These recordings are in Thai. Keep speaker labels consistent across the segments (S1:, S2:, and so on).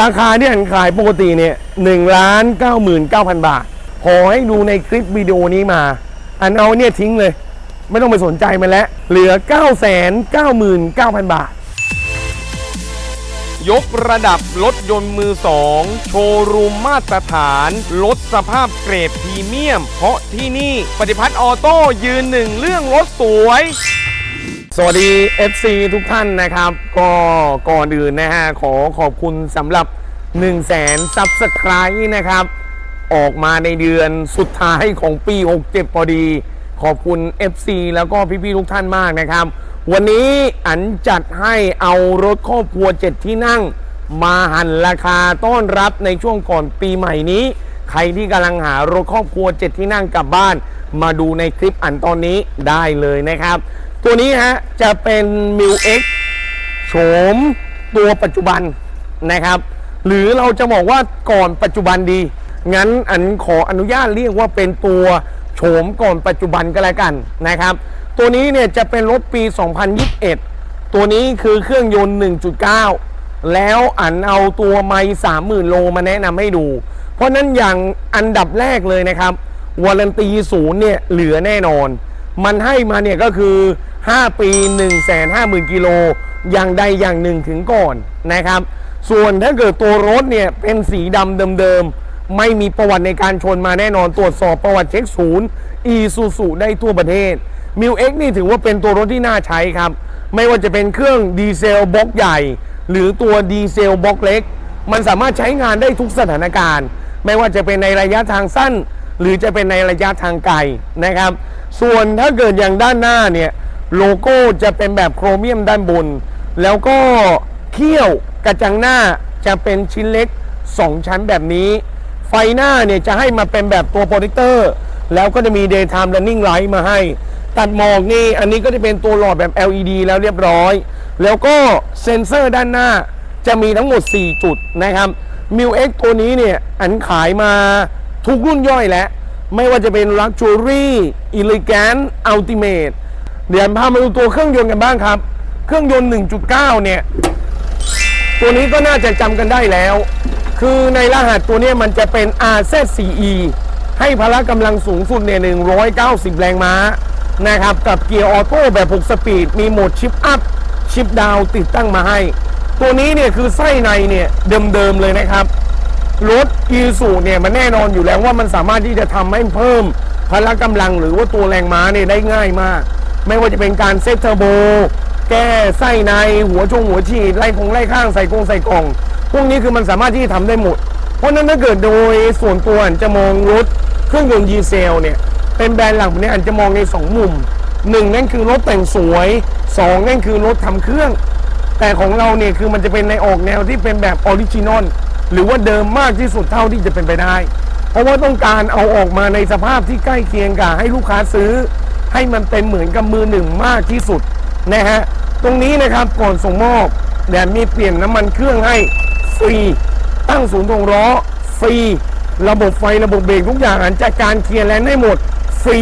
S1: ราคาที่อันขายปกติเนี่ยหนึ่งล้านเก้าหมื่นเก้าพันบาท ขอให้ดูในคลิปวิดีโอนี้มา อันเอาเนี่ยทิ้งเลย ไม่ต้องไปสนใจมันแล้ว เหลือ9 9 9 9 0 0บาท
S2: ยกระดับรถยนต์มือสองโชว์รูมมาตรฐานลดสภาพเกรดพรีเมียม เพราะที่นี่ปฏิพัฒน์ออโต้ยืนหนึ่งเรื่องรถสวย
S1: สวัสดี FC ทุกท่านนะครับ ก็ก่อนอื่นนะฮะขอขอบคุณสำหรับ 1 0 0 0 0แสนซับสไครต์นะครับ ออกมาในเดือนสุดท้ายของปี 67 พอดี ขอบคุณ FC แล้วก็พี่ๆทุกท่านมากนะครับ วันนี้อันจัดให้เอารถครอบครัว 7 ที่นั่ง มาหันราคาต้อนรับในช่วงก่อนปีใหม่นี้ ใครที่กำลังหารถครอบครัว 7 ที่นั่งกลับบ้าน มาดูในคลิปอันตอนนี้ได้เลยนะครับ ตัวนี้ฮะจะเป็น m ิ X โฉมตัวปัจจุบันนะครับ หรือเราจะบอกว่าก่อนปัจจุบันดี งั้นอันขออนุญาตเรียกว่าเป็นตัวโฉมก่อนปัจจุบันก็แล้วกันนะครับ ตัวนี้เนี่ยจะเป็นรถปี 2021 ตัวนี้คือเครื่องยนต์ 1.9 แล้วอันเอาตัวไมล์30,000 โลมาแนะนำให้ดู เพราะนั้นอย่างอันดับแรกเลยนะครับวารันตีศูนย์เนี่ยเหลือแน่นอน มันให้มาเนี่ยก็คือ 5 ปี 1 5 0 0 0 0กิโลอย่างใดอย่างหนึ่งถึงก่อนนะครับ ส่วนถ้าเกิดตัวรถเนี่ยเป็นสีดำเดิมๆ ไม่มีประวัติในการชนมาแน่นอนตรวจสอบประวัติเช็คศูนย์ e s u s u ได้ทั่วประเทศ m ิ X นี่ถือว่าเป็นตัวรถที่น่าใช้ครับ ไม่ว่าจะเป็นเครื่องดีเซลบล็อกใหญ่ หรือตัวดีเซลบล็อกเล็ก มันสามารถใช้งานได้ทุกสถานการณ์ ไม่ว่าจะเป็นในระยะทางสั้น หรือจะเป็นในระยะทางไกลนะครับ ส่วนถ้าเกิดอย่างด้านหน้าเนี่ยโลโก้จะเป็นแบบโครเมียมด้านบน แล้วก็เขี้ยวกระจังหน้าจะเป็นชิ้นเล็ก 2 ชั้นแบบนี้ ไฟหน้าเนี่ยจะให้มาเป็นแบบตัวโปรเจคเตอร์ แล้วก็จะมี daytime running light มาให้ ตัดหมอกนี่อันนี้ก็จะเป็นตัวหลอดแบบ LED แล้วเรียบร้อย แล้วก็เซ็นเซอร์ด้านหน้าจะมีทั้งหมด 4 จุดนะครับ m ิ X ตัวนี้เนี่ยอันขายมาทุกรุ่นย่อยแล้ว ไม่ว่าจะเป็น Luxury Elegant Ultimate เดี๋ยวพามาดูตัวเครื่องยนต์กันบ้างครับ เครื่องยนต์ 1.9 เนี่ย ตัวนี้ก็น่าจะจำกันได้แล้ว คือในรหัสตัวนี้มันจะเป็น RZ4E ให้พละกำลังสูงสุดเนี่ย190 แรงม้านะครับ กับเกียร์ออโต้แบบ 6 สปีด มีโหมดชิปอัพ ชิปดาวติดตั้งมาให้ ตัวนี้เนี่ยคือไส้ในเนี่ยเดิมๆเลยนะครับ รถอีสูเนี่ยมันแน่นอนอยู่แล้วว่ามันสามารถที่จะทำให้เพิ่มพละกำลังหรือว่าตัวแรงม้าเนี่ยได้ง่ายมาก ไม่ว่าจะเป็นการเซตเทอร์โบ แก้ไส้ในหัวชงหัวฉีดไล่คงไล่ข้างใส่กรงใส่กล่อง พวกนี้คือมันสามารถที่จะทำได้หมด เพราะนั้นถ้าเกิดโดยส่วนตัวอันจะมองรถเครื่องยนต์ดีเซลเนี่ยเป็นแบรนด์หลักเนี่ยอันจะมองในสองมุมหนึ่งนั่นคือรถแต่งสวยสองนั่นคือรถทำเครื่อง แต่ของเราเนี่ยคือมันจะเป็นในออกแนวที่เป็นแบบออริจินอล หรือว่าเดิมมากที่สุดเท่าที่จะเป็นไปได้ เพราะว่าต้องการเอาออกมาในสภาพที่ใกล้เคียงกับให้ลูกค้าซื้อ ให้มันเป็นเหมือนกับมือหนึ่งมากที่สุดนะฮะตรงนี้นะครับก่อนส่งมอบแดดมีเปลี่ยนน้ำมันเครื่องให้ฟรี ตั้งศูนย์ตรงล้อฟรี ระบบไฟระบบเบรกทุกอย่างอันจัดการเคลียร์แลนด์ให้หมดฟรี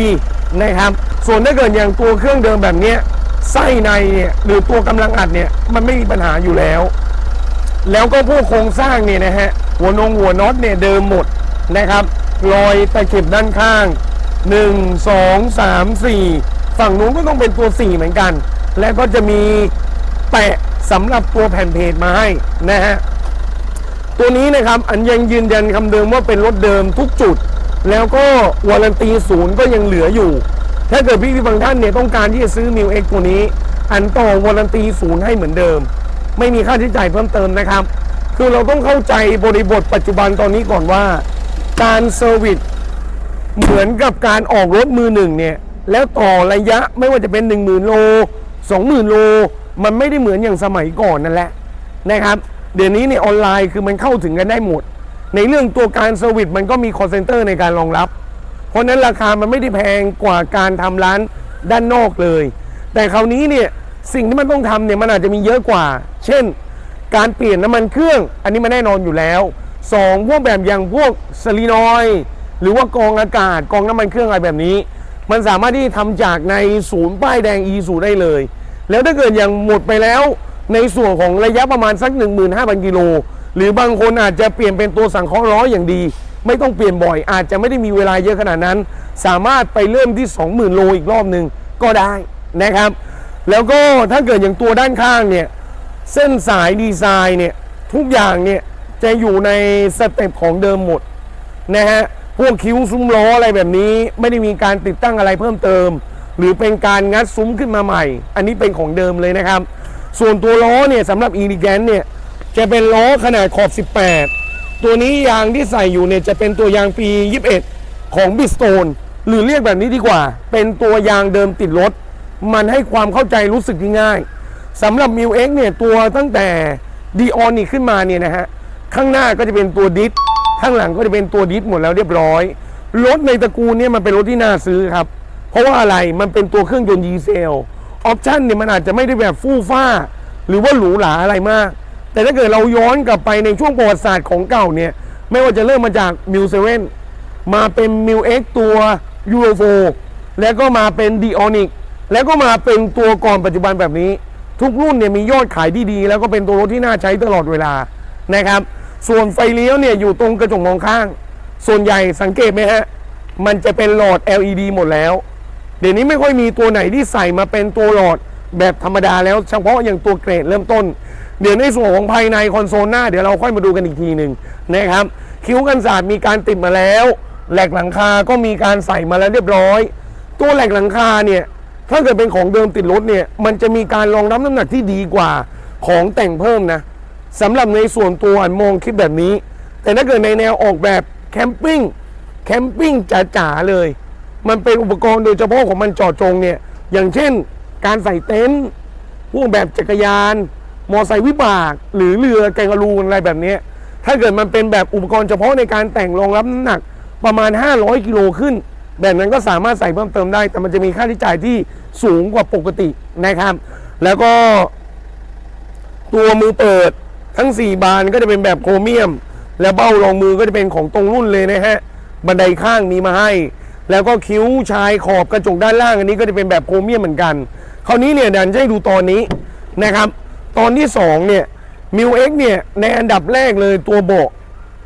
S1: นะครับ ส่วนถ้าเกิดอย่างตัวเครื่องเดิมแบบนี้ไส้ในเนี่ยหรือตัวกำลังอัดเนี่ยมันไม่มีปัญหาอยู่แล้ว แล้วก็พวกโครงสร้างเนี่ยนะฮะหัวนงหัวน็อตเนี่ยเดิมหมดนะครับรอยตะเข็บด้านข้าง 1 2 3 4 ฝั่งนู้นก็ต้องเป็นตัว 4 เหมือนกัน แล้วก็จะมีแปะสำหรับตัวแผ่นเพจมาให้นะฮะตัวนี้นะครับอันยังยืนยันคำเดิมว่าเป็นรถเดิมทุกจุด แล้วก็วารันตีศูนย์ก็ยังเหลืออยู่ ถ้าเกิดพี่ๆบางท่านเนี่ยต้องการที่จะซื้อมิวเอ็กตัวนี้ อันต่อวารันตีศูนย์ให้เหมือนเดิม ไม่มีค่าใช้จ่ายเพิ่มเติมนะครับ คือเราต้องเข้าใจบริบทปัจจุบันตอนนี้ก่อนว่า การเซอร์วิสเหมือนกับการออกรถมือหนึ่งเนี่ย แล้วต่อระยะไม่ว่าจะเป็น 1 0,000 โล 20,000 โล มันไม่ได้เหมือนอย่างสมัยก่อนนั่นแหละนะครับ เดี๋ยวนี้เนี่ยออนไลน์คือมันเข้าถึงกันได้หมด ในเรื่องตัวการเซอร์วิสมันก็มีคอ l เซนเตอร์ในการรองรับ เพราะฉะนั้นราคามันไม่ได้แพงกว่าการทำร้านด้านนอกเลย แต่คราวนี้เนี่ย สิ่งที่มันต้องทำเนี่ยมันอาจจะมีเยอะกว่า เช่น การเปลี่ยนน้ำมันเครื่อง อันนี้มันแน่นอนอยู่แล้วสองพวกแบบอย่างพวกสลีนอยหรือว่ากองอากาศกองน้ำมันเครื่องอะไรแบบนี้ มันสามารถที่ทำจากในศูนย์ป้ายแดง e สูได้เลย แล้วถ้าเกิดอย่างหมดไปแล้ว ในส่วนของระยะประมาณสัก 15,000กิโลหรือบางคนอาจจะเปลี่ยนเป็นตัวสังเคราะห์ล้ออย่างดี ไม่ต้องเปลี่ยนบ่อย อาจจะไม่ได้มีเวลาเยอะขนาดนั้น สามารถไปเริ่มที่ 20,000 โลอีกรอบหนึ่งก็ได้นะครับ แล้วก็ถ้าเกิดอย่างตัวด้านข้างเนี่ยเส้นสายดีไซน์เนี่ยทุกอย่างเนี่ยจะอยู่ในสเต็ปของเดิมหมดนะฮะพวกคิ้วซุ้มล้ออะไรแบบนี้ ไม่ได้มีการติดตั้งอะไรเพิ่มเติม หรือเป็นการงัดซุ้มขึ้นมาใหม่ อันนี้เป็นของเดิมเลยนะครับ ส่วนตัวล้อเนี่ยสำหรับอีลิแกนเนี่ยจะเป็นล้อขนาดขอบ 18 ตัวนี้ยางที่ใส่อยู่เนี่ยจะเป็นตัวยางปี 21 ของบิสโตนหรือเรียกแบบนี้ดีกว่า เป็นตัวยางเดิมติดรถ มันให้ความเข้าใจรู้สึกง่ายสำหรับมิวเอ็กเนี่ยตัวตั้งแต่ดีออนนี่ขึ้นมาเนี่ยนะฮะ ข้างหน้าก็จะเป็นตัวดิสข้างหลังก็จะเป็นตัวดิสหมดแล้วเรียบร้อย รถในตระกูลเนี่ยมันเป็นรถที่น่าซื้อครับ เพราะว่าอะไรมันเป็นตัวเครื่องยนต์ดีเซลออปชั่นเนี่ยมันอาจจะไม่ได้แบบฟู่ฟ้า หรือว่าหรูหราอะไรมาก แต่ถ้าเกิดเราย้อนกลับไปในช่วงประวัติศาสตร์ของเก่าเนี่ย ไม่ว่าจะเริ่มมาจากมิวเซเว่นมาเป็นมิวเอ็กตัวยูโรโฟแล้วก็มาเป็นดีออนิก แล้วก็มาเป็นตัวก่อนปัจจุบันแบบนี้ ทุกรุ่นเนี่ยมียอดขายที่ดี แล้วก็เป็นตัวรถที่น่าใช้ตลอดเวลานะครับ ส่วนไฟเลี้ยวเนี่ยอยู่ตรงกระจกมองข้าง ส่วนใหญ่สังเกตไหมฮะมันจะเป็นหลอด LED หมดแล้ว เดี๋ยวนี้ไม่ค่อยมีตัวไหนที่ใส่มาเป็นตัวหลอดแบบธรรมดาแล้วเฉพาะอย่างตัวเกรดเริ่มต้น เดี๋ยวในส่วนของภายในคอนโซลหน้าเดี๋ยวเราค่อยมาดูกันอีกทีหนึ่งนะครับ คิ้วกันศาสตร์มีการติดมาแล้ว แหลกหลังคาก็มีการใส่มาแล้วเรียบร้อย ตัวแหลกหลังคาเนี่ย ถ้าเกิดเป็นของเดิมติดรถเนี่ย มันจะมีการรองรับน้ำหนักที่ดีกว่าของแต่งเพิ่มนะสำหรับในส่วนตัวมองคิดแบบนี้ แต่ถ้าเกิดในแนวออกแบบแคมปิ้งแคมปิ้งจ๋าๆเลย มันเป็นอุปกรณ์โดยเฉพาะของมันจาะจงเนี่ย อย่างเช่น การใส่เต็นท์พวกแบบจักรยาน มอไซค์วิบาก หรือเรือแกงกะรูนอะไรแบบนี้ ถ้าเกิดมันเป็นแบบอุปกรณ์เฉพาะในการแต่งรองรับน้ำหนักประมาณ 500 กิโลขึ้น แบบนั้นก็สามารถใส่เพิ่มเติมได้ แต่มันจะมีค่าใช้จ่ายที่สูงกว่าปกตินะครับ แล้วก็ตัวมือเปิดทั้ง 4 บานก็จะเป็นแบบโครเมียม แล้วเบ้ารองมือก็จะเป็นของตรงรุ่นเลยนะฮะ บันไดข้างมีมาให้ แล้วก็คิ้วชายขอบกระจกด้านล่างอันนี้ก็จะเป็นแบบโครเมียมเหมือนกัน คราวนี้เนี่ยดันจะให้ดูตอนนี้นะครับ ตอนที่ 2 เนี่ยมิวเอ็กเนี่ยในอันดับแรกเลยตัวเบาะ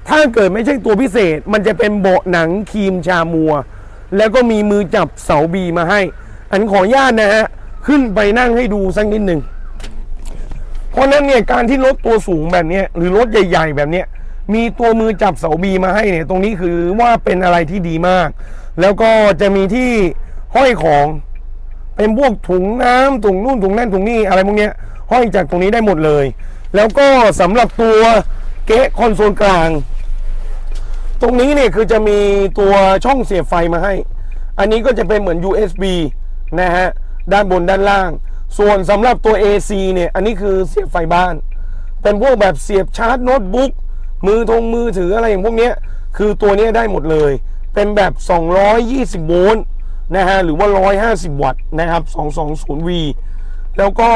S1: ถ้าเกิดไม่ใช่ตัวพิเศษ มันจะเป็นเบาะหนังครีมชามัว แล้วก็มีมือจับเสาบีมาให้ อันขออนุญาตนะฮะ ขึ้นไปนั่งให้ดูสักนิดหนึ่งเพราะนั้นเนี่ยการที่รถตัวสูงแบบนี้หรือรถใหญ่ ๆ แบบนี้มีตัวมือจับเสาบีมาให้เนี่ย ตรงนี้คือว่าเป็นอะไรที่ดีมาก แล้วก็จะมีที่ห้อยของ เป็นพวกถุงน้ำถุงนู่นถุงนั่นถุงนี่อะไรพวกเนี้ยห้อยจากตรงนี้ได้หมดเลย แล้วก็สำหรับตัวเก๊ะคอนโซลกลาง ตรงนี้เนี่ยคือจะมีตัวช่องเสียบไฟมาให้ อันนี้ก็จะเป็นเหมือน USB นะฮะ ด้านบนด้านล่าง ส่วนสำหรับตัว AC เนี่ย อันนี้คือเสียบไฟบ้าน เป็นพวกแบบเสียบชาร์จโน้ตบุ๊ก มือทงมือถืออะไรอย่างพวกนี้ คือตัวนี้ได้หมดเลย เป็นแบบ 220 โวลต์นะฮะ หรือว่า 150 วัตต์นะครับ 220V แล้วก็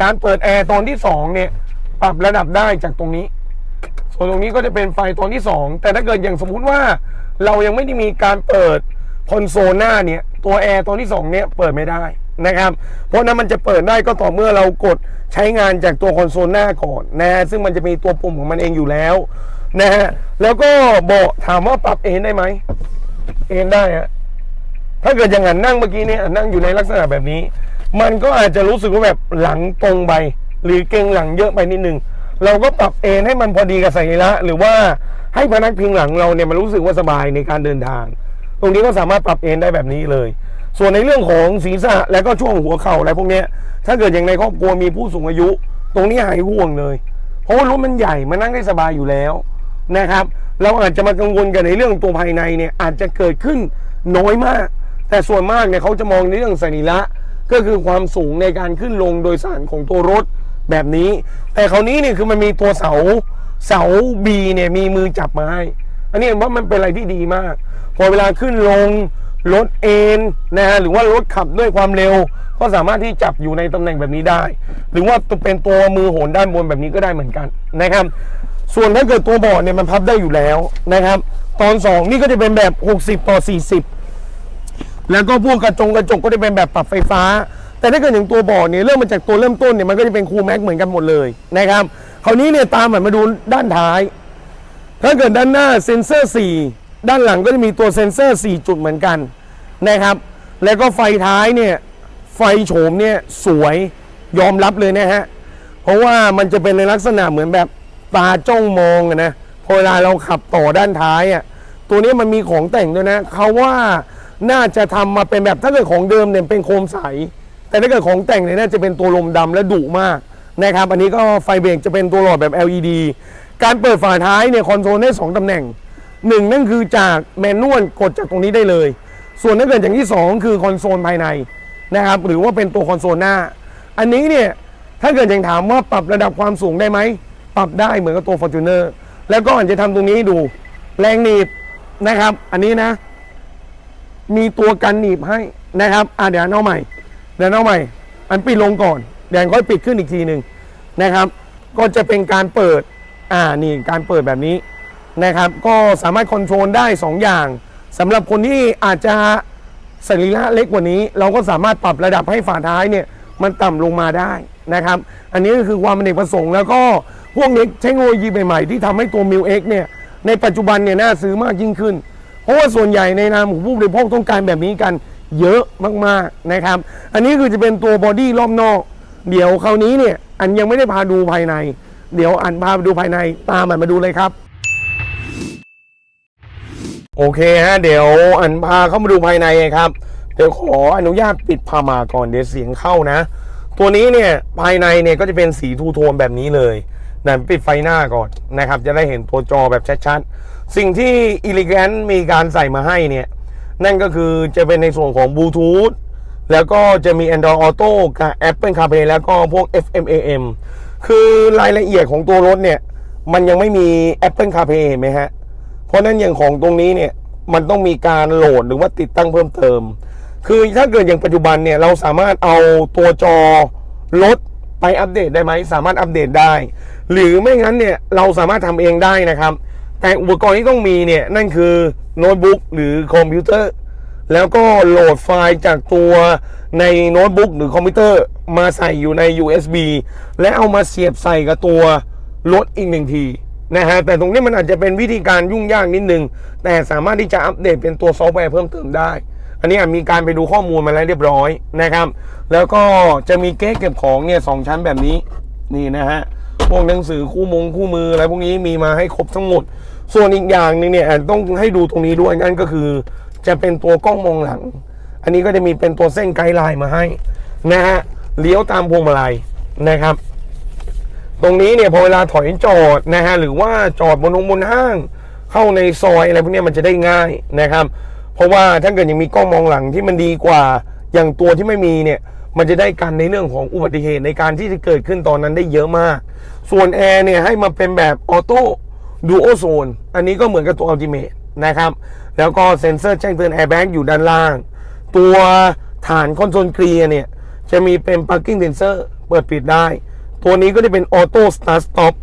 S1: การเปิดแอร์ตอนที่ 2 เนี่ย ปรับระดับได้จากตรงนี้ ส่วนตรงนี้ก็จะเป็นไฟตอนที่ 2 แต่ถ้าเกิดอย่างสมมุติว่าเรายังไม่ได้มีการเปิดคอนโซลหน้าเนี่ยตัวแอร์ตอนที่ 2 เนี่ยเปิดไม่ได้นะครับ เพราะนั้นมันจะเปิดได้ก็ต่อเมื่อเรากดใช้งานจากตัวคอนโซลหน้าก่อนนะซึ่งมันจะมีตัวปุ่มของมันเองอยู่แล้วนะฮะแล้วก็เบาะถามว่าปรับเอนได้ไหมเอนได้ฮะถ้าเกิดอย่างนั้นนั่งเมื่อกี้เนี่ยนั่งอยู่ในลักษณะแบบนี้ มันก็อาจจะรู้สึกว่าแบบหลังตรงไปหรือเกรงหลังเยอะไปนิดนึง เราก็ปรับเอนให้มันพอดีกับสรีระหรือว่าให้พนักพิงหลังเราเนี่ยมันรู้สึกว่าสบายในการเดินทาง ตรงนี้ก็สามารถปรับเอนได้แบบนี้เลย ส่วนในเรื่องของศีรษะและก็ช่วงหัวเข่าอะไรพวกนี้ถ้าเกิดอย่างในครอบครัวมีผู้สูงอายุ ตรงนี้หายห่วงเลย เพราะว่ารถมันใหญ่มันนั่งได้สบายอยู่แล้วนะครับ เราอาจจะมากังวลกันในเรื่องตัวภายในเนี่ยอาจจะเกิดขึ้นน้อยมาก แต่ส่วนมากเนี่ยเขาจะมองในเรื่องสรีระก็คือความสูงในการขึ้นลงโดยสารของตัวรถ แบบนี้ แต่คราวนี้เนี่ยคือมันมีตัวเสาเสาบีเนี่ยมีมือจับมาให้อันนี้ผมว่ามันเป็นอะไรที่ดีมาก พอเวลาขึ้นลงรถเอนนะฮะหรือว่ารถขับด้วยความเร็ว ก็สามารถที่จับอยู่ในตำแหน่งแบบนี้ได้ หรือว่าเป็นตัวมือโหนด้านบนแบบนี้ก็ได้เหมือนกันนะครับ ส่วนถ้าเกิดตัวเบาะเนี่ยมันพับได้อยู่แล้วนะครับ ตอน 2 นี่ก็จะเป็นแบบ 60 ต่อ 40 แล้วก็พวกกระจงกระจกก็จะเป็นแบบปรับไฟฟ้า แต่ถ้าเกิดอย่างตัวบาะเนี่ยเริ่มมาจากตัวเริ่มต้นเนี่ยมันก็จะเป็นคูแม็กเหมือนกันหมดเลยนะครับคราวนี้เนี่ยตามหันมาดูด้านท้าย ถ้าเกิดด้านหน้าเซ็นเซอร์ 4 ด้านหลังก็จะมีตัวเซ็นเซอร์ 4 จุดเหมือนกันนะครับ แล้วก็ไฟท้ายเนี่ยไฟโฉมเนี่ยสวยยอมรับเลยนะฮะเพราะว่ามันจะเป็นในลักษณะเหมือนแบบตาจ้องมองนะพอเวลาเราขับต่อด้านท้ายอะตัวนี้มันมีของแต่งด้วยนะเขาว่าน่าจะทำมาเป็นแบบถ้าเกิดของเดิมเนี่ยเป็นโคมใส แต่ถ้าเกิดของแต่งเนี่ยน่าจะเป็นตัวลมดำและดุมากนะครับ อันนี้ก็ไฟเบรกจะเป็นตัวหลอดแบบ LED การเปิดฝาท้ายเนี่ยคอนโซลได้สองตำแหน่งหนึ่งนั่นคือจากแมนนวลกดจากตรงนี้ได้เลย ส่วนถ้าเกิดอย่างที่สองคือคอนโซลภายในนะครับหรือว่าเป็นตัวคอนโซลหน้า อันนี้เนี่ยถ้าเกิดยังถามว่าปรับระดับความสูงได้ไหมปรับได้เหมือนกับตัว Fortuner แล้วก็อาจจะทำตรงนี้ให้ดู แรงหนีบนะครับ อันนี้นะ มีตัวกันหนีบให้นะครับอะเดี๋ยวเอาใหม่ เดี๋ยวเอาใหม่ อันปิดลงก่อนเดี๋ยวค่อยปิดขึ้นอีกทีหนึ่งนะครับ ก็จะเป็นการเปิด อ่า นี่การเปิดแบบนี้นะครับ ก็สามารถคอนโทรลได้ 2 อย่างสำหรับคนที่อาจจะสรีระเล็กกว่านี้ เราก็สามารถปรับระดับให้ฝ่าท้ายเนี่ยมันต่ำลงมาได้นะครับ อันนี้ก็คือความเป็นเอกประสงค์แล้วก็พวกนี้เทคโนโลยีใหม่ๆ ที่ทำให้ตัว m ิ X เนี่ยในปัจจุบันเนี่ยน่าซื้อมากยิ่งขึ้น เพราะว่าส่วนใหญ่ในนามของผู้บริโภคต้องการแบบนี้กัน เยอะมากๆนะครับ อันนี้คือจะเป็นตัวบอดี้รอบนอก เดี๋ยวคราวนี้เนี่ยอันยังไม่ได้พาดูภายใน เดี๋ยวอันพาไปดูภายในตามอันมาดูเลยครับ โอเคฮะเดี๋ยวอันพาเข้ามาดูภายในครับ เดี๋ยวขออนุญาตปิดพามาก่อนเดี๋ยวเสียงเข้านะ ตัวนี้เนี่ยภายในเนี่ยก็จะเป็นสีทูโทนแบบนี้เลยนะปิดไฟหน้าก่อนนะครับ จะได้เห็นตัวจอแบบชัดๆ สิ่งที่ e l e g a n t มีการใส่มาให้เนี่ย นั่นก็คือจะเป็นในส่วนของบลูทูธแล้วก็จะมี Android Auto กับ Apple CarPlay แล้วก็พวก FM AM คือรายละเอียดของตัวรถเนี่ย มันยังไม่มี Apple CarPlay เห็นไหมฮะ เพราะนั้นอย่างของตรงนี้เนี่ย มันต้องมีการโหลดหรือว่าติดตั้งเพิ่มเติม คือถ้าเกิดอย่างปัจจุบันเนี่ย เราสามารถเอาตัวจอรถไปอัปเดตได้ไหม สามารถอัปเดตได้ หรือไม่งั้นเนี่ย เราสามารถทำเองได้นะครับ แต่อุปกรณ์ที่ต้องมีเนี่ย นั่นคือโน้ตบุ๊กหรือคอมพิวเตอร์ แล้วก็โหลดไฟล์จากตัวในโน้ตบุ๊กหรือคอมพิวเตอร์มาใส่อยู่ใน USB และเอามาเสียบใส่กับตัวรถอีกหนึ่งทีนะฮะแต่ตรงนี้มันอาจจะเป็นวิธีการยุ่งยากนิดนึง แต่สามารถที่จะอัปเดตเป็นตัวซอฟต์แวร์เพิ่มเติมได้ อันนี้มีการไปดูข้อมูลมาแล้วเรียบร้อยนะครับ แล้วก็จะมีเก๊กเก็บของเนี่ยสองชั้นแบบนี้นี่นะฮะ พวกหนังสือคู่มงคู่มืออะไรพวกนี้มีมาให้ครบทั้งหมด ส่วนอีกอย่างหนึงเนี่ยต้องให้ดูตรงนี้ด้วยนั่นก็คือ จะเป็นตัวกล้องมองหลัง อันนี้ก็จะมีเป็นตัวเส้นไกด์ไลน์มาให้นะฮะเลี้ยวตามพวงมาลัยนะครับ ตรงนี้เนี่ยพอเวลาถอยจอดนะฮะหรือว่าจอดบนบนห้าง เข้าในซอยอะไรพวกนี้มันจะได้ง่ายนะครับ เพราะว่าถ้าเกิดยังมีกล้องมองหลังที่มันดีกว่าอย่างตัวที่ไม่มีเนี่ยมันจะได้กันในเรื่องของอุบัติเหตุในการที่จะเกิดขึ้นตอนนั้นได้เยอะมาก ส่วนแอร์เนี่ยให้มาเป็นแบบออโต้ดูโอโซนอันนี้ก็เหมือนกับตัวอัลติเม e นะครับ แล้วก็เซ็นเซอร์แจ้งเตือนแอร์แบ็กอยู่ด้านล่าง ตัวฐานคอนโซลเคลียร์เนี่ย จะมีเป็น parking sensor เปิดปิดได้ ตัวนี้ก็จะเป็น auto start stop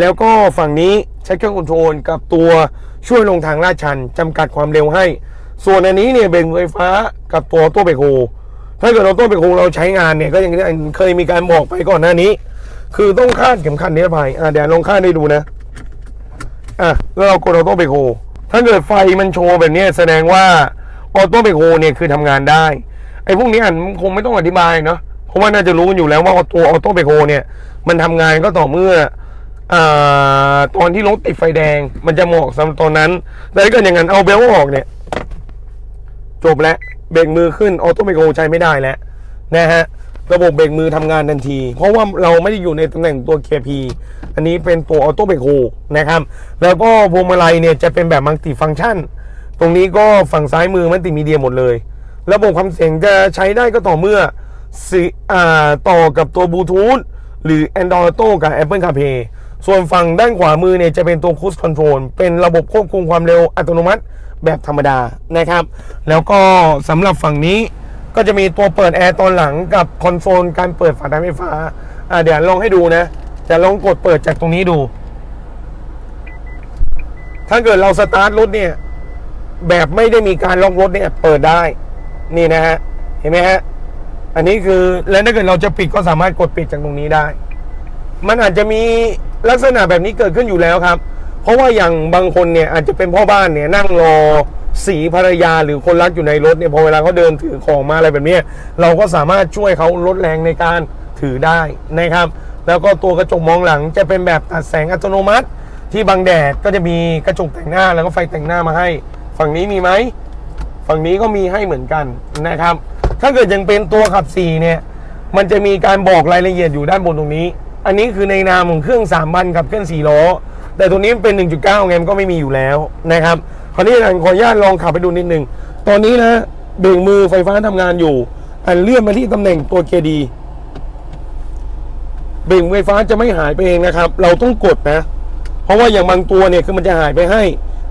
S1: แล้วก็ฝั่งนี้ใช้เครื่องคอนโทรลกับตัวช่วยลงทางลาดชันจำกัดความเร็วให้ ส่วนอันนี้เนี่ยเบรกไฟฟ้ากับตัวออโต้เบรกโฮถ้าเกิดออโต้เบรกโฮเราใช้งานเนี่ยก็ย่างเคยมีการบอกไปก่อนหน้านี้ คือต้องคาดเข็มขัดนิรภัยอะเดี๋ยวลองคาดให้ดูนะ อะแล้วเรากดออโต้เบรกโฮถ้าเกิดไฟมันโชว์แบบนี้แสดงว่าออโต้เบรกโฮเนี่ยคือทำงานได้ไอ้พวกนี้อันคงไม่ต้องอธิบายเนาะเพราะว่าน่าจะรู้อยู่แล้วว่าตัวออโต้เบรกโฮเนี่ย มันทำงานก็ต่อเมื่ออาตอนที่รถติดไฟแดง มันจะเหมาะสำหรับตอนนั้น แต่ถ้าเกิดอย่างนั้นเอาเบลออกเนี่ย จบแล้วเบรกมือขึ้นออโต้เบรกโฮใช้ไม่ได้แล้วนะฮะ ระบบเบรกมือทำงานทันที เพราะว่าเราไม่ได้อยู่ในตำแหน่งตัว KP อันนี้เป็นตัวออโต้เบรกโฮนะครับ แล้วก็พวงมาลัยเนี่ยจะเป็นแบบมัลติฟังก์ชัน ตรงนี้ก็ฝั่งซ้ายมือมัลติมีเดียหมดเลย ระบบความเสียงจะใช้ได้ก็ต่อเมื่ออต่อกับตัวบลูทูธหรือ Android Auto กับ Apple CarPlay ส่วนฝั่งด้านขวามือเนี่ยจะเป็นตัว Cruise Control เป็นระบบควบคุมความเร็วอัตโนมัติแบบธรรมดานะครับ แล้วก็สำหรับฝั่งนี้ ก็จะมีตัวเปิดแอร์ตอนหลังกับคอนโซลการเปิดฝาท้ายไฟฟ้าอ่าเดี๋ยวลองให้ดูนะจะลองกดเปิดจากตรงนี้ดู ถ้าเกิดเราสตาร์ทรถเนี่ย แบบไม่ได้มีการล็อกรถเนี่ย เปิดได้ นี่นะฮะ เห็นไหมฮะ อันนี้คือแล้วถ้าเกิดเราจะปิดก็สามารถกดปิดจากตรงนี้ได้ มันอาจจะมีลักษณะแบบนี้เกิดขึ้นอยู่แล้วครับ เพราะว่าอย่างบางคนเนี่ยอาจจะเป็นพ่อบ้านเนี่ยนั่งรอ สีภรรยาหรือคนรักอยู่ในรถเนี่ยพอเวลาเขาเดินถือของมาอะไรแบบนี้เราก็สามารถช่วยเขาลดแรงในการถือได้นะครับ แล้วก็ตัวกระจกมองหลังจะเป็นแบบตัดแสงอัตโนมัติ ที่บังแดดก็จะมีกระจกแต่งหน้าแล้วก็ไฟแต่งหน้ามาให้ ฝั่งนี้มีไหมฝั่งนี้ก็มีให้เหมือนกันนะครับ ถ้าเกิดยังเป็นตัวขับ4เนี่ยมันจะมีการบอกรายละเอียดอยู่ด้านบนตรงนี้ อันนี้คือในนามของเครื่อง3บันขับเคลื่อน4ล้อแต่ตัวนี้มันเป็น 1.9ไงมันก็ไม่มีอยู่แล้วนะครับ คราวนี้อาจารย์ขออนุญาตลองขับไปดูนิดนึง ตอนนี้นะเบรกมือไฟฟ้าทำงานอยู่ อันเลื่อนมาที่ตำแหน่งตัวเคดี เบรกไฟฟ้าจะไม่หายไปเองนะครับ เราต้องกดนะ เพราะว่าอย่างบางตัวเนี่ยคือมันจะหายไปให้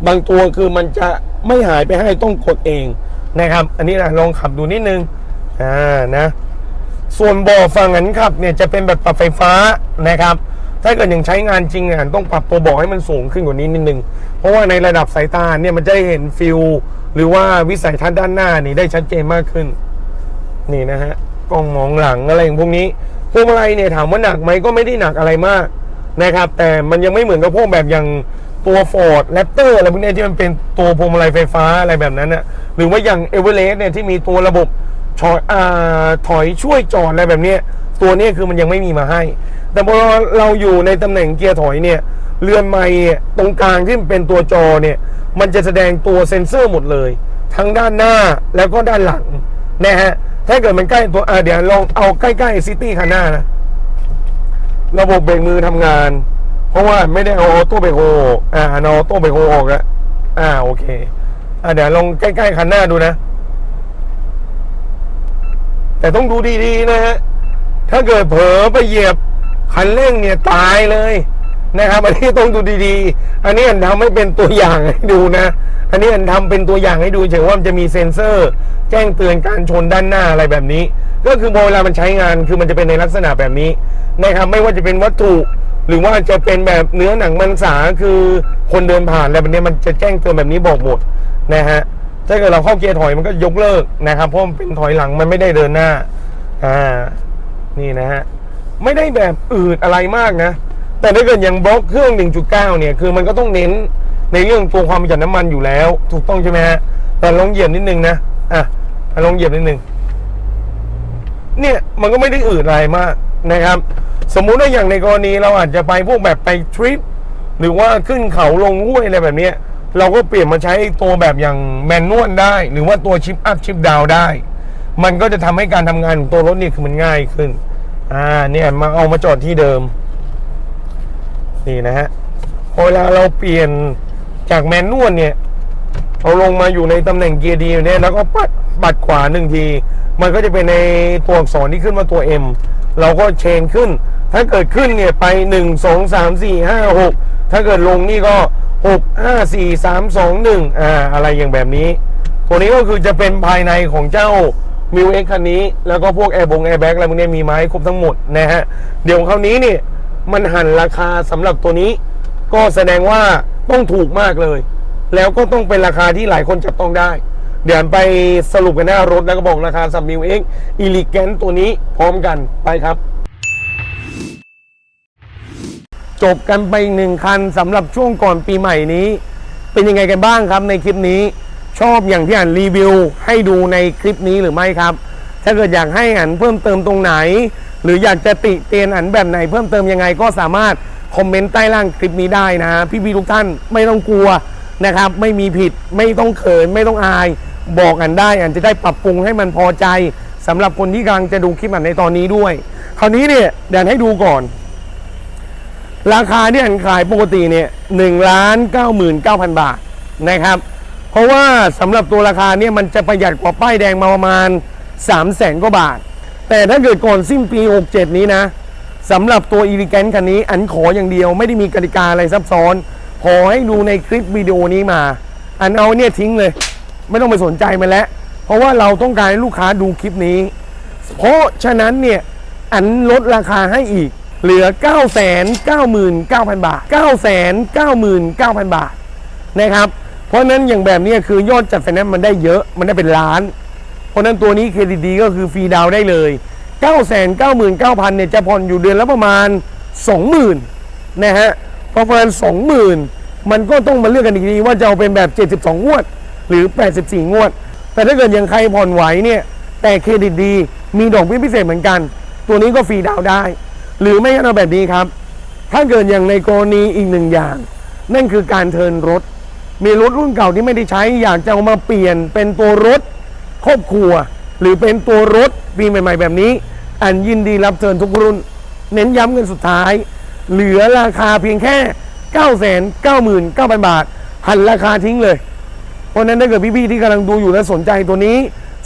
S1: บางตัวคือมันจะไม่หายไปให้ต้องกดเองนะครับ อันนี้นะลองขับดูนิดนึง อ่านะ ส่วนบาะฝั่งอันขับเนี่ยจะเป็นแบบปรับไฟฟ้านะครับ ถ้าเกิดยังใช้งานจริงอะต้องปรับตัวบาะให้มันสูงขึ้นกว่านี้นิดนึง เพราะว่าในระดับสายตาเนี่ยมันจะได้เห็นฟิลหรือว่าวิสัยทัศน์ด้านหน้านี่ได้ชัดเจนมากขึ้น นี่นะฮะกล้องมองหลังอะไรอย่างพวกนี้พวงมาลัยเนี่ยถามว่าหนักไหมก็ไม่ได้หนักอะไรมากนะครับ แต่มันยังไม่เหมือนกับพวกแบบอย่างตัว Ford Raptor อร์อะไรพวกนี้ที่มันเป็นตัวพวงมาลัยไฟฟ้าอะไรแบบนั้นนะหรือว่าอย่าง e v e r e s t เนี่ยที่มีตัวระบบถอยถอยช่วยจอดอะไรแบบนี้ตัวนี้คือมันยังไม่มีมาให้ แต่พอเราอยู่ในตำแหน่งเกียร์ถอยเนี่ยเรือนไม้ตรงกลางที่มันเป็นตัวจอเนี่ย มันจะแสดงตัวเซ็นเซอร์หมดเลย ทั้งด้านหน้าแล้วก็ด้านหลังนะฮะถ้าเกิดมันใกล้ตัวอ่าเดี๋ยวลองเอาใกล้ๆซิตี้คันหน้านะ ระบบเบรกมือทำงาน เพราะว่าไม่ได้เอาออโต้เบรกโฮออกอ่าเอาออโต้เบรกโฮออกแล้วอ่าโอเคอ่าเดี๋ยวลองใกล้ๆคันหน้าดูนะ แต่ต้องดูดีๆนะฮะถ้าเกิดเผลอไปเหยียบ คันเร่งเนี่ยตายเลยนะครับอันนี้ต้องดูดีๆ อันนี้อันทำให้เป็นตัวอย่างให้ดูนะ อันนี้อันทำเป็นตัวอย่างให้ดูเฉยว่ามันจะมีเซ็นเซอร์ แจ้งเตือนการชนด้านหน้าอะไรแบบนี้ ก็คือพอเวลามันใช้งานคือมันจะเป็นในลักษณะแบบนี้นะครับไม่ว่าจะเป็นวัตถุหรือว่าจะเป็นแบบเนื้อหนังมังสาคือคนเดินผ่านอะไรแบบนี้มันจะแจ้งเตือนแบบนี้บอกหมดนะฮะถ้าเกิดเราเข้าเกียร์ถอยมันก็ยกเลิกนะครับเพราะมันเป็นถอยหลังมันไม่ได้เดินหน้าอ่านี่นะฮะ ไม่ได้แบบอืดอะไรมากนะ แต่ถ้าเกิดอย่างบล็อกเครื่อง 1.9 เนี่ย คือมันก็ต้องเน้นในเรื่องตัวความประหยัดน้ำมันอยู่แล้ว ถูกต้องใช่ไหมฮะแต่ลองเหยียบนิดนึงนะอะลองเหยียบนิดนึงเนี่ยมันก็ไม่ได้อืดอะไรมากนะครับ สมมุติว่าอย่างในกรณีเราอาจจะไปพวกแบบไปทริปหรือว่าขึ้นเขาลงห้วยอะไรแบบนี้เราก็เปลี่ยนมาใช้ตัวแบบอย่างแมนนวลได้ หรือว่าตัวชิปอัพชิปดาวได้ มันก็จะทำให้การทำงานของตัวรถเนี่ยคือมันง่ายขึ้น อ่าเนี่ยมาเอามาจอดที่เดิม นี่นะฮะพอเวลาเราเปลี่ยนจากแมนนวลเนี่ยเอาลงมาอยู่ในตำแหน่งเกียร์ดีเนี่ยแล้วก็ปัดปัดขวาหนึ่งที มันก็จะเป็นในตัวอักษรที่ขึ้นมาตัว M เราก็เชนขึ้น ถ้าเกิดขึ้นเนี่ยไป 1 2 3 4 5 6 ถ้าเกิดลงนี่ก็ 6 5 4 3 2 1อ่าอะไรอย่างแบบนี้ ตัวนี้ก็คือจะเป็นภายในของเจ้า มิวเอ็กคันนี้แล้วก็พวกแอร์บงแอร์แบ็กอะไรพวกนี้มีไม้ครบทั้งหมดนะฮะ เดี๋ยวคราวนี้เนี่ยมันหันราคาสำหรับตัวนี้ ก็แสดงว่าต้องถูกมากเลย แล้วก็ต้องเป็นราคาที่หลายคนจับต้องได้ เดี๋ยวไปสรุปกันหน้ารถแล้วก็บอกราคาสับมิวเอ็กอิลิแกนตัวนี้พร้อมกันไปครับ จบกันไปหนึ่งคันสำหรับช่วงก่อนปีใหม่นี้ เป็นยังไงกันบ้างครับในคลิปนี้ ชอบอย่างที่อ่านรีวิวให้ดูในคลิปนี้หรือไม่ครับ ถ้าเกิดอยากให้อ่านเพิ่มเติมตรงไหน หรืออยากจะติเตียนอ่านแบบไหนเพิ่มเติมยังไงก็สามารถคอมเมนต์ใต้ล่างคลิปนี้ได้นะพี่ๆทุกท่านไม่ต้องกลัวนะครับ ไม่มีผิดไม่ต้องเขินไม่ต้องอาย บอกอันได้อันจะได้ปรับปรุงให้มันพอใจสำหรับคนที่กำลังจะดูคลิปอันในตอนนี้ด้วย คราวนี้เนี่ยเดี๋ยวให้ดูก่อน ราคาที่อันขายปกติเนี่ยหนึ่งล้านเก้าหมื่นเก้าพันบาทนะครับ เพราะว่าสำหรับตัวราคาเนี่ยมันจะประหยัดกว่าป้ายแดงมาประมาณ 3 0 0แสนกว่าบาท แต่ถ้าเกิดก่อนสิ้นปี 67 นี้นะสำหรับตัวอีลิแกนคันนี้อันขออย่างเดียวไม่ได้มีกติกาอะไรซับซ้อน ขอให้ดูในคลิปวิดีโอนี้มา อันเอาเนี่ยทิ้งเลย ไม่ต้องไปสนใจมันแล้ว เพราะว่าเราต้องการให้ลูกค้าดูคลิปนี้ เพราะฉะนั้นเนี่ยอันลดราคาให้อีกเหลือ 9 9 9 9 0 0 0 บาท 9 9 9 9 0 0 0 บาทนะครับ เพราะนั้นอย่างแบบนี้คือยอดจัดไฟแนนซ์มันได้เยอะมันได้เป็นล้าน เพราะนั้นตัวนี้เครดิตดีก็คือฟรีดาวได้เลย9 9 9 0 0 0เนี่ยจะผ่อนอยู่เดือนละประมาณ 20,000นะฮะประมาณสองหมื่นมันก็ต้องมาเลือกกันอีกทีว่าจะเอาเป็นแบบ 72 งวด หรือ 84 งวด แต่ถ้าเกิดยังใครผ่อนไหวเนี่ยแต่เครดิตดีมีดอกเบี้ยพิเศษเหมือนกัน ตัวนี้ก็ฟรีดาวได้ หรือไม่งั้นเอาแบบนี้ครับ ถ้าเกิดอย่างในกรณีอีกหนึ่งอย่าง นั่นคือการเทินรถ มีรถรุ่นเก่าที่ไม่ได้ใช้ อยากจะเอามาเปลี่ยนเป็นตัวรถครอบครัว หรือเป็นตัวรถปีใหม่ๆ แบบนี้ อันยินดีรับเทิร์นทุกรุ่น เน้นย้ำเงินสุดท้าย เหลือราคาเพียงแค่ 9 9 9 0 0 0 บาท หันราคาทิ้งเลย เพราะนั้นถ้าเกิดพี่ๆที่กำลังดูอยู่และสนใจตัวนี้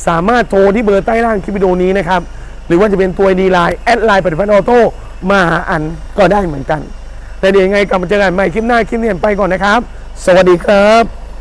S1: สามารถโทรที่เบอร์ใต้ล่างคลิปวิดีโอนี้นะครับหรือว่าจะเป็นตัวดีไลน์แอดไลน์ปฏิพัฒน์ออโต้มาหาอันก็ได้เหมือนกัน แต่เดี๋ยวยังไงกลับมาเจอกันใหม่คลิปหน้าคลิปนี้ไปก่อนนะครับ สวัสดีครับ